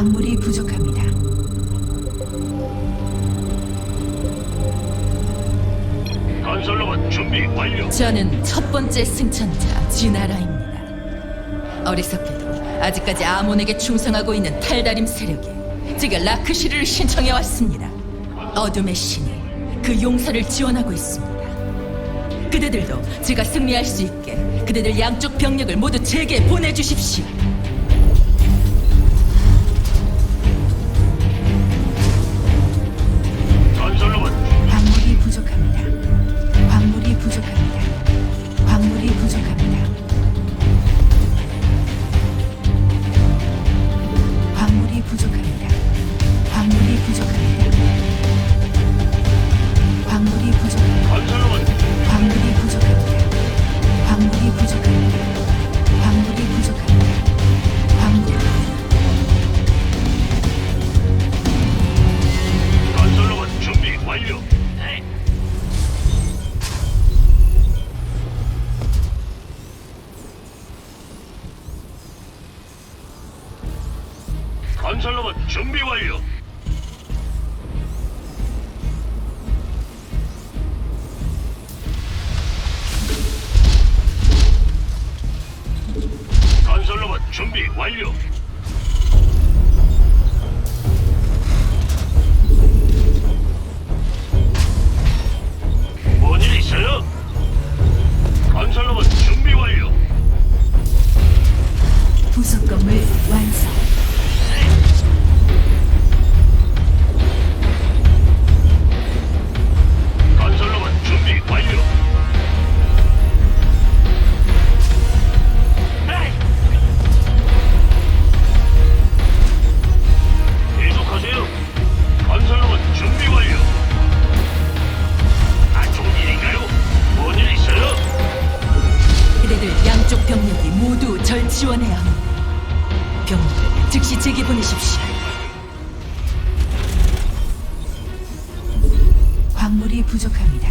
광물이 부족합니다. 건설로봇 준비 완료. 저는 첫 번째 승천자 지나라입니다. 어리석게도 아직까지 아몬에게 충성하고 있는 탈다림 세력이 제가 라크시르를 신청해 왔습니다. 어둠의 신이 그 용사를 지원하고 있습니다. 그대들도 제가 승리할 수 있게 그대들 양쪽 병력을 모두 제게 보내주십시오. 건설 지원해야 합니다. 병력을 즉시 제게 보내십시오. 광물이 부족합니다.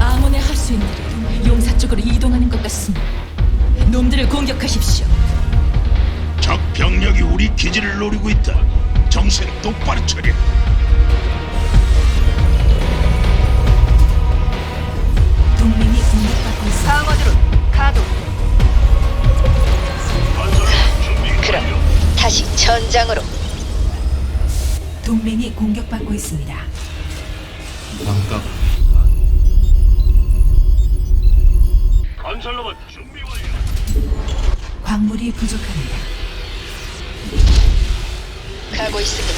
아몬의 하수인들이 용사 쪽으로 이동하는 것 같습니다. 놈들을 공격하십시오. 적 병력이 우리 기지를 노리고 있다. 정신 똑바로 차려. 동맹이 공격받고 있습니다. 방어드론 가동. 그럼. 다시 전장으로. 동맹이 공격받고 있습니다. 건설로봇 준비 완료. 광물이 부족합니다. 가고 있습니다.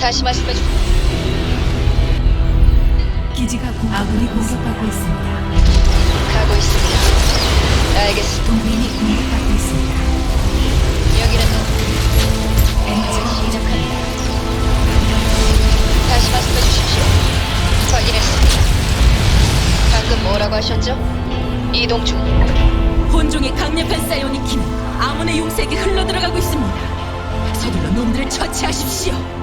다시 말씀해 주. 기지가 공... 아군이 공격받고 있습니다. 가고 있습니다. 알겠습니다. 동맹이 공격받고 있습니다. 여기는. 에너지가 부족합니다. 다시 말씀해 주십시오. 확인했습니다. 방금 뭐라고 하셨죠? 이동 중. 혼종의 강력한 사이오닉 힘이 아몬의 용색에 흘러들어가고 있습니다. 서둘러 놈들을 처치하십시오.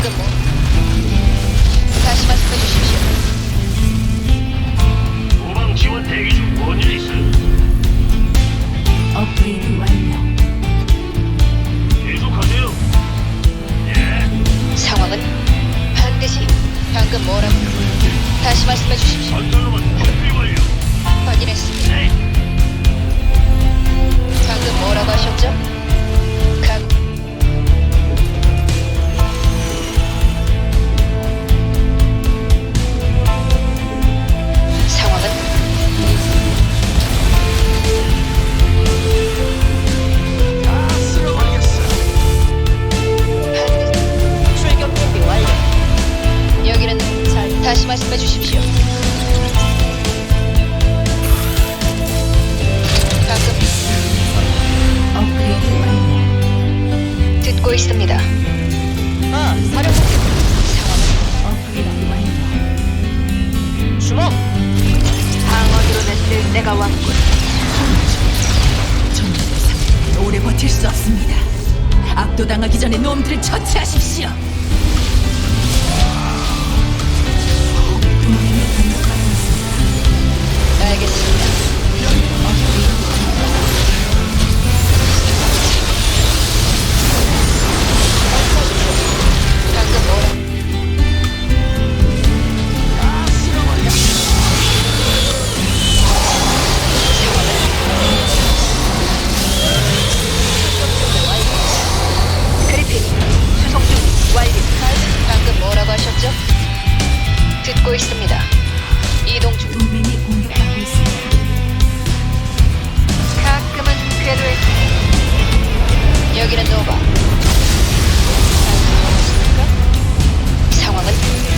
가끔 뭐. 다시 말씀해 주십시오. 냈을 때가 왔군. 상대는 오래 버틸 수 없습니다. 압도당하기 전에 놈들을 처치하십시오. 있습니다. 이동 중. 동맹이 공격받고 있습니다. 가끔은 궤도에 여기는 노바 상황은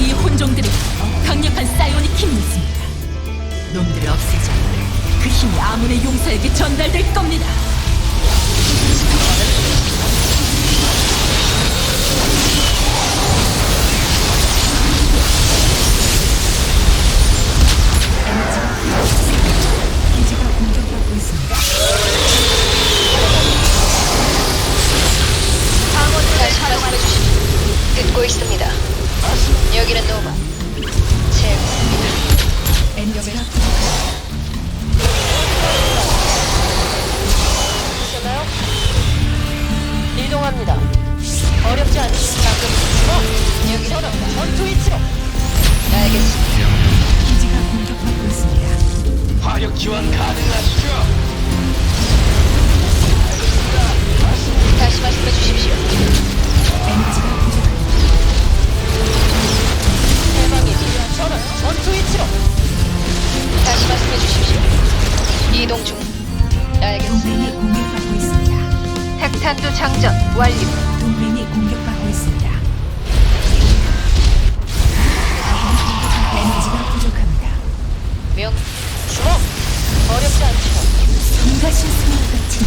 이 혼종들이 강력한 사이오닉 힘이 있습니다. 놈들을 없애자 그 힘이 아문의 용사에게 전달될 겁니다. 승화 같은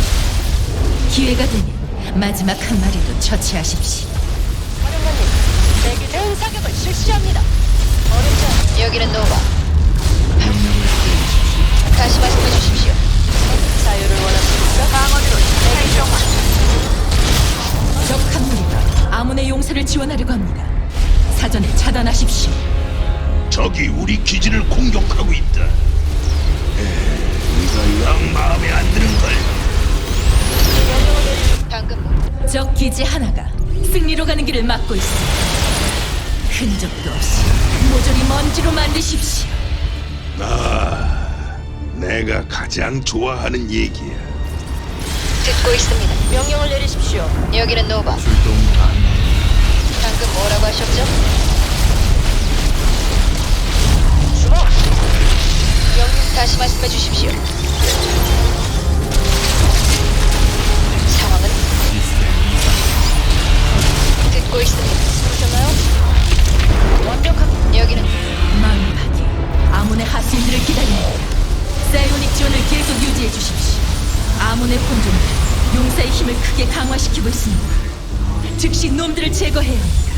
기회가 되면 마지막 한 마리도 처치하십시오. 사령관님. 대기 대응 사격을 실시합니다. 어렵지 않죠. 여기는 노바. 다시 말씀해 주십시오. 자유를 원하십니까? 방어드로 대기 중. 적 한 무리가 아문의 용사를 지원하려고 합니다. 사전에 차단하십시오. 적이 우리 기지를 공격하고 있다. 에, 영 마음에 안 드는 걸. 방금 뭐? 적 기지 하나가 승리로 가는 길을 막고 있습니다. 흔적도 없이 모조리 먼지로 만드십시오. 아, 내가 가장 좋아하는 얘기야. 듣고 있습니다. 명령을 내리십시오. 여기는 노바. 방금 뭐라고 하셨죠? 주목. 명령 다시 말씀해 주십시오. 상황은 듣고 있습니다. 부르셨나요? 완벽한 여기는 망파기 아문의 하수인들을 기다립니다. 사이오닉 지원을 계속 유지해 주십시오. 아문의 혼종은 용사의 힘을 크게 강화시키고 있습니다. 즉시 놈들을 합니다.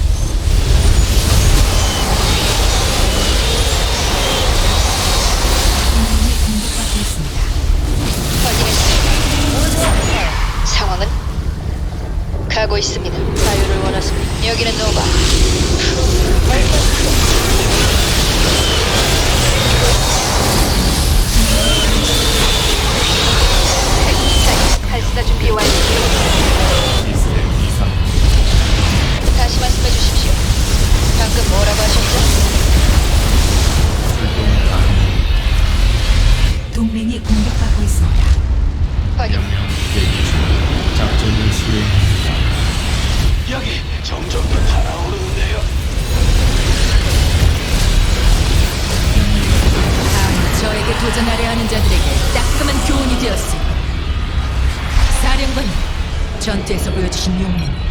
전투에서 보여주신 용맹.